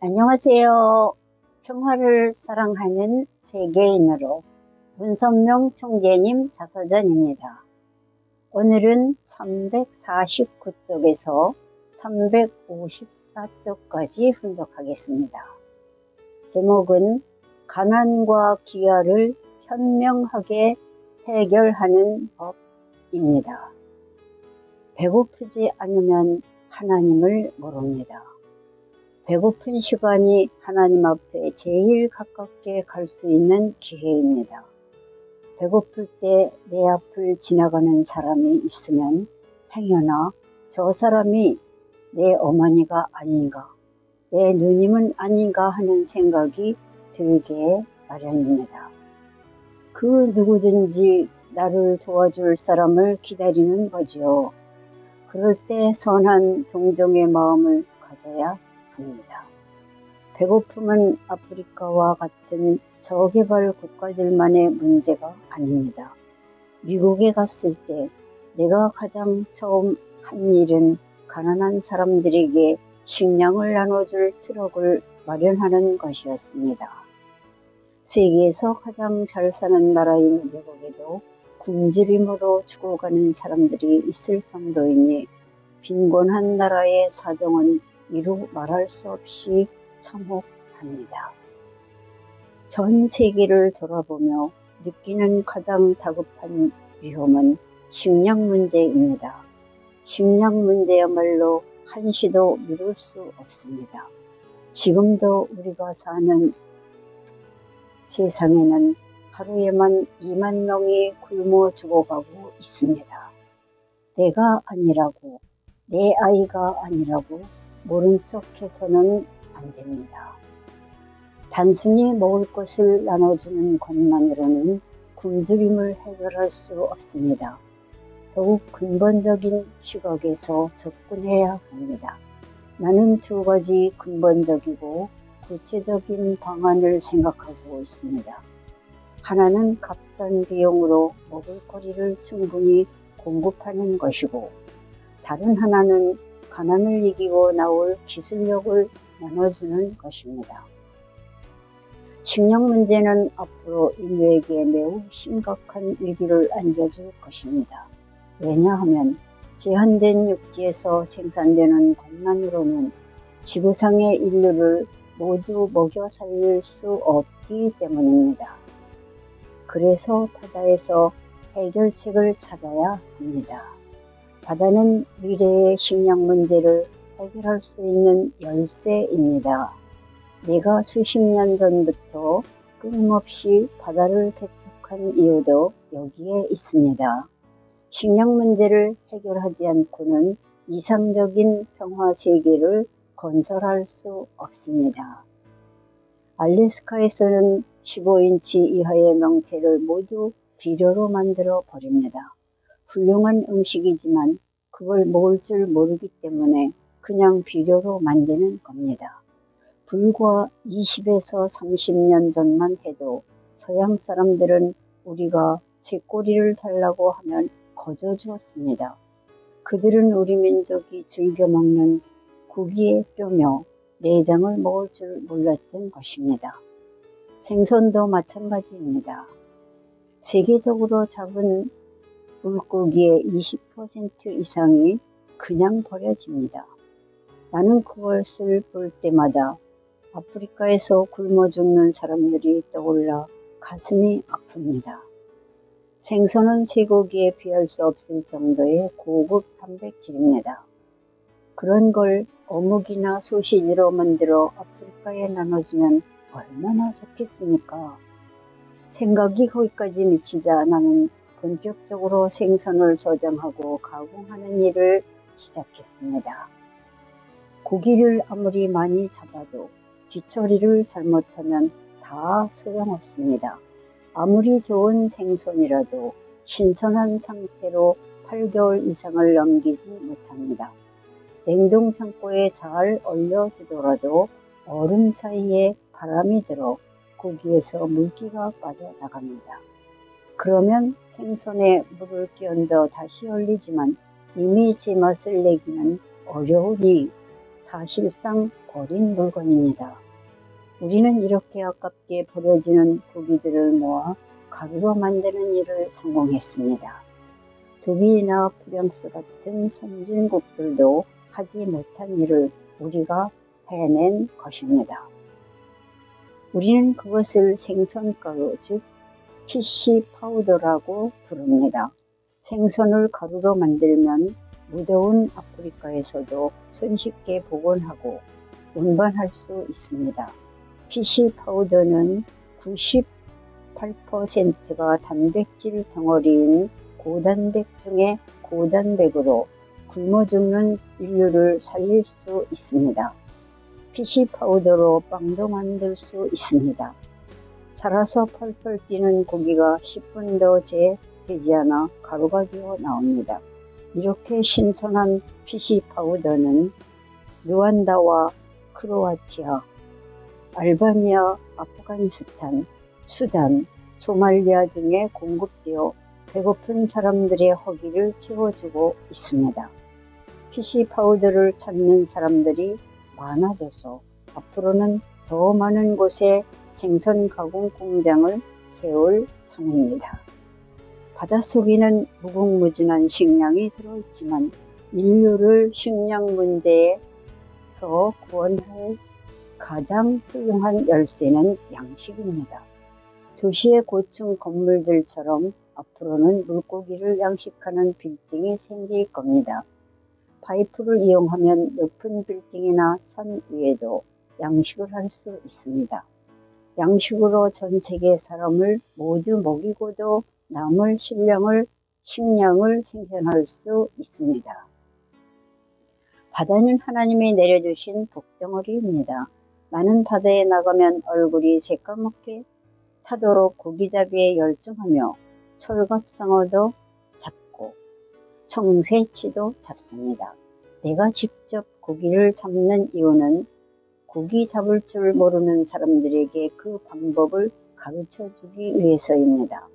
안녕하세요. 평화를 사랑하는 세계인으로 문선명 총재님 자서전입니다. 오늘은 349쪽에서 354쪽까지 훈독하겠습니다. 제목은 가난과 기아를 현명하게 해결하는 법입니다. 배고프지 않으면 하나님을 모릅니다. 배고픈 시간이 하나님 앞에 제일 가깝게 갈 수 있는 기회입니다. 배고플 때 내 앞을 지나가는 사람이 있으면 행여나 저 사람이 내 어머니가 아닌가, 내 누님은 아닌가 하는 생각이 들게 마련입니다. 그 누구든지 나를 도와줄 사람을 기다리는 거지요. 그럴 때 선한 동정의 마음을 가져야 합니다. 배고픔은 아프리카와 같은 저개발 국가들만의 문제가 아닙니다. 미국에 갔을 때 내가 가장 처음 한 일은 가난한 사람들에게 식량을 나눠줄 트럭을 마련하는 것이었습니다. 세계에서 가장 잘 사는 나라인 미국에도 굶주림으로 죽어가는 사람들이 있을 정도이니 빈곤한 나라의 사정은 이루 말할 수 없이 참혹합니다. 전 세계를 돌아보며 느끼는 가장 다급한 위험은 식량 문제입니다. 식량 문제야말로 한시도 미룰 수 없습니다. 지금도 우리가 사는 세상에는 하루에만 2만 명이 굶어 죽어가고 있습니다. 내가 아니라고, 내 아이가 아니라고 모른 척 해서는 안 됩니다. 단순히 먹을 것을 나눠주는 것만으로는 굶주림을 해결할 수 없습니다. 더욱 근본적인 시각에서 접근해야 합니다. 나는 두 가지 근본적이고 구체적인 방안을 생각하고 있습니다. 하나는 값싼 비용으로 먹을거리를 충분히 공급하는 것이고 다른 하나는 가난을 이기고 나올 기술력을 나눠주는 것입니다. 식량 문제는 앞으로 인류에게 매우 심각한 위기를 안겨줄 것입니다. 왜냐하면 제한된 육지에서 생산되는 것만으로는 지구상의 인류를 모두 먹여 살릴 수 없기 때문입니다. 그래서 바다에서 해결책을 찾아야 합니다. 바다는 미래의 식량 문제를 해결할 수 있는 열쇠입니다. 내가 수십 년 전부터 끊임없이 바다를 개척한 이유도 여기에 있습니다. 식량 문제를 해결하지 않고는 이상적인 평화 세계를 건설할 수 없습니다. 알래스카에서는 15인치 이하의 명태를 모두 비료로 만들어 버립니다. 훌륭한 음식이지만 그걸 먹을 줄 모르기 때문에 그냥 비료로 만드는 겁니다. 불과 20에서 30년 전만 해도 서양 사람들은 우리가 쥐꼬리를 달라고 하면 거저 주었습니다. 그들은 우리 민족이 즐겨 먹는 고기의 뼈며 내장을 먹을 줄 몰랐던 것입니다. 생선도 마찬가지입니다. 세계적으로 잡은 물고기의 20% 이상이 그냥 버려집니다. 나는 그것을 볼 때마다 아프리카에서 굶어 죽는 사람들이 떠올라 가슴이 아픕니다. 생선은 쇠고기에 비할 수 없을 정도의 고급 단백질입니다. 그런 걸 어묵이나 소시지로 만들어 아프리카에 나눠주면 얼마나 좋겠습니까? 생각이 거기까지 미치자 나는 본격적으로 생선을 저장하고 가공하는 일을 시작했습니다. 고기를 아무리 많이 잡아도 뒤처리를 잘못하면 다 소용없습니다. 아무리 좋은 생선이라도 신선한 상태로 8개월 이상을 넘기지 못합니다. 냉동 창고에 잘 얼려두더라도 얼음 사이에 바람이 들어 고기에서 물기가 빠져나갑니다. 그러면 생선에 물을 끼얹어 다시 얼리지만 이미 제맛을 내기는 어려우니 사실상 버린 물건입니다. 우리는 이렇게 아깝게 버려지는 고기들을 모아 가루로 만드는 일을 성공했습니다. 독일이나 프랑스 같은 선진국들도 하지 못한 일을 우리가 해낸 것입니다. 우리는 그것을 생선가루, 즉 피시 파우더라고 부릅니다. 생선을 가루로 만들면 무더운 아프리카에서도 손쉽게 복원하고 운반할 수 있습니다. 피시 파우더는 98%가 단백질 덩어리인 고단백 중에 고단백으로 굶어 죽는 인류를 살릴 수 있습니다. 피시 파우더로 빵도 만들 수 있습니다. 살아서 펄펄 뛰는 고기가 10분도 채 되지 않아 가루가 되어 나옵니다. 이렇게 신선한 피시 파우더는 루안다와 크로아티아, 알바니아, 아프가니스탄, 수단, 소말리아 등에 공급되어 배고픈 사람들의 허기를 채워주고 있습니다. 피시 파우더를 찾는 사람들이 많아져서 앞으로는 더 많은 곳에 생선 가공 공장을 세울 참입니다. 바닷속에는 무궁무진한 식량이 들어있지만 인류를 식량 문제에서 구원할 가장 훌륭한 열쇠는 양식입니다. 도시의 고층 건물들처럼 앞으로는 물고기를 양식하는 빌딩이 생길 겁니다. 파이프를 이용하면 높은 빌딩이나 산 위에도 양식을 할 수 있습니다. 양식으로 전 세계 사람을 모두 먹이고도 남을 식량을, 식량을 생산할 수 있습니다. 바다는 하나님이 내려주신 복덩어리입니다. 나는 바다에 나가면 얼굴이 새까맣게 타도록 고기잡이에 열중하며 철갑상어도 잡고 청새치도 잡습니다. 내가 직접 고기를 잡는 이유는 고기 잡을 줄 모르는 사람들에게 그 방법을 가르쳐 주기 위해서입니다.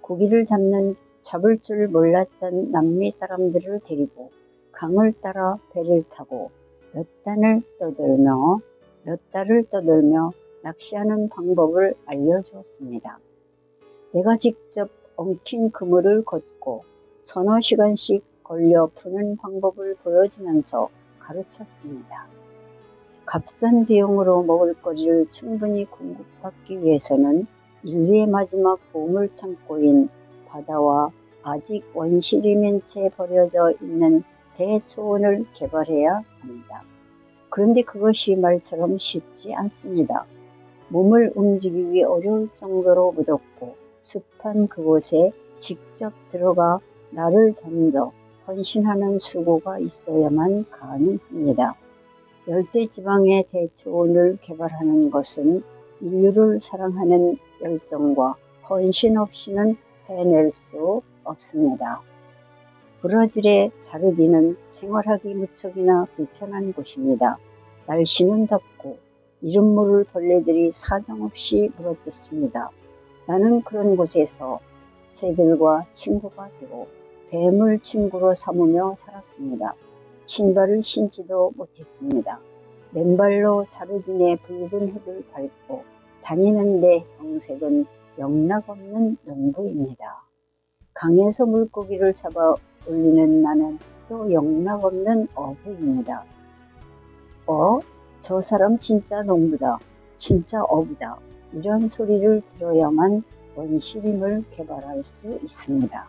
고기를 잡는 잡을 줄 몰랐던 남미 사람들을 데리고 강을 따라 배를 타고 몇 단을 떠들며 몇 달을 떠들며 낚시하는 방법을 알려주었습니다. 내가 직접 엉킨 그물을 걷고 서너 시간씩 걸려 푸는 방법을 보여주면서 가르쳤습니다. 값싼 비용으로 먹을 거리를 충분히 공급받기 위해서는 인류의 마지막 보물 창고인 바다와 아직 원시리면 채 버려져 있는 대초원을 개발해야 합니다. 그런데 그것이 말처럼 쉽지 않습니다. 몸을 움직이기 어려울 정도로 무덥고 습한 그곳에 직접 들어가 나를 던져 헌신하는 수고가 있어야만 가능합니다. 열대지방의 대초원을 개발하는 것은 인류를 사랑하는 열정과 헌신 없이는 해낼 수 없습니다. 브라질의 자르디는 생활하기 무척이나 불편한 곳입니다. 날씨는 덥고 이름 모를 벌레들이 사정없이 물어뜯습니다. 나는 그런 곳에서 새들과 친구가 되고 뱀을 친구로 삼으며 살았습니다. 신발을 신지도 못했습니다. 맨발로 자르딘의 붉은 흙을 밟고 다니는데 형색은 영락없는 농부입니다. 강에서 물고기를 잡아 올리는 나는 또 영락없는 어부입니다. 어? 저 사람 진짜 농부다. 진짜 어부다. 이런 소리를 들어야만 원시림을 개발할 수 있습니다.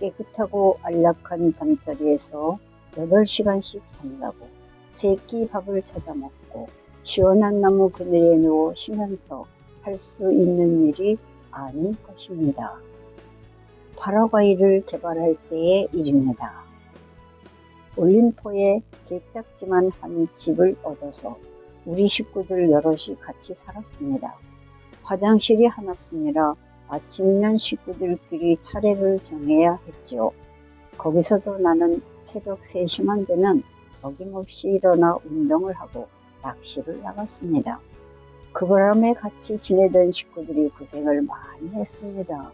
깨끗하고 안락한 잠자리에서 8시간씩 잔다고 새끼 밥을 찾아 먹고 시원한 나무 그늘에 누워 쉬면서 할 수 있는 일이 아닌 것입니다. 파라과이를 개발할 때의 일입니다. 올림포에 개딱지만 한 집을 얻어서 우리 식구들 여럿이 같이 살았습니다. 화장실이 하나뿐이라 아침이면 식구들끼리 차례를 정해야 했지요. 거기서도 나는 새벽 3시만 되면 어김없이 일어나 운동을 하고 낚시를 나갔습니다. 그 바람에 같이 지내던 식구들이 고생을 많이 했습니다.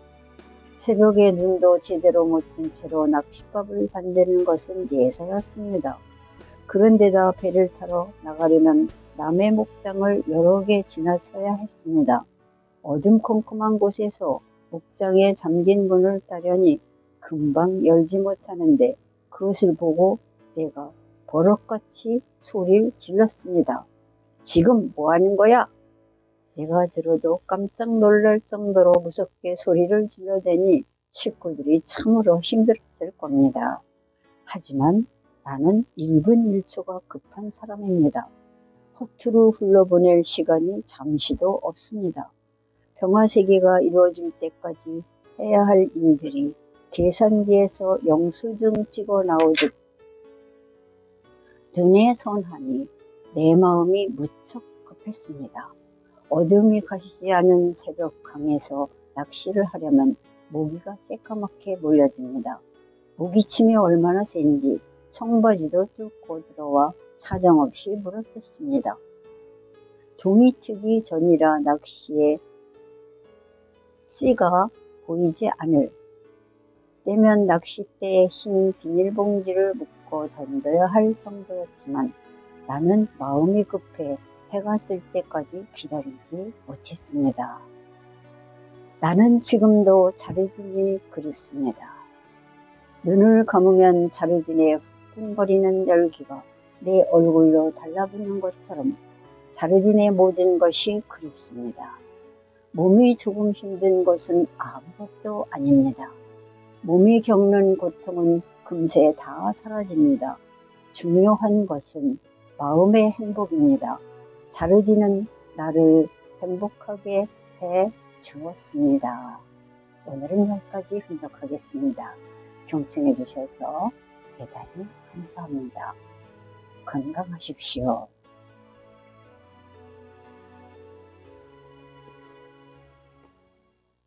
새벽에 눈도 제대로 못 뜬 채로 낚싯밥을 만드는 것은 예사였습니다. 그런데다 배를 타러 나가려면 남의 목장을 여러 개 지나쳐야 했습니다. 어둠컴컴한 곳에서 목장에 잠긴 문을 따려니 금방 열지 못하는데 그것을 보고 내가 버럭같이 소리를 질렀습니다. 지금 뭐 하는 거야? 내가 들어도 깜짝 놀랄 정도로 무섭게 소리를 질러대니 식구들이 참으로 힘들었을 겁니다. 하지만 나는 1분 1초가 급한 사람입니다. 허투루 흘러보낼 시간이 잠시도 없습니다. 평화세계가 이루어질 때까지 해야 할 일들이 계산기에서 영수증 찍어 나오듯 눈에 선하니 내 마음이 무척 급했습니다. 어둠이 가시지 않은 새벽 강에서 낚시를 하려면 모기가 새까맣게 몰려듭니다. 모기침이 얼마나 센지 청바지도 뚫고 들어와 사정없이 물어뜯습니다. 동이 트기 전이라 낚시에 씨가 보이지 않을 때면 낚싯대에 흰 비닐봉지를 묶어 던져야 할 정도였지만 나는 마음이 급해 해가 뜰 때까지 기다리지 못했습니다. 나는 지금도 자르딘이 그립습니다. 눈을 감으면 자르딘의 후끈거리는 열기가 내 얼굴로 달라붙는 것처럼 자르딘의 모든 것이 그립습니다. 몸이 조금 힘든 것은 아무것도 아닙니다. 몸이 겪는 고통은 금세 다 사라집니다. 중요한 것은 마음의 행복입니다. 자르디는 나를 행복하게 해 주었습니다. 오늘은 여기까지 훈독하겠습니다. 경청해 주셔서 대단히 감사합니다. 건강하십시오.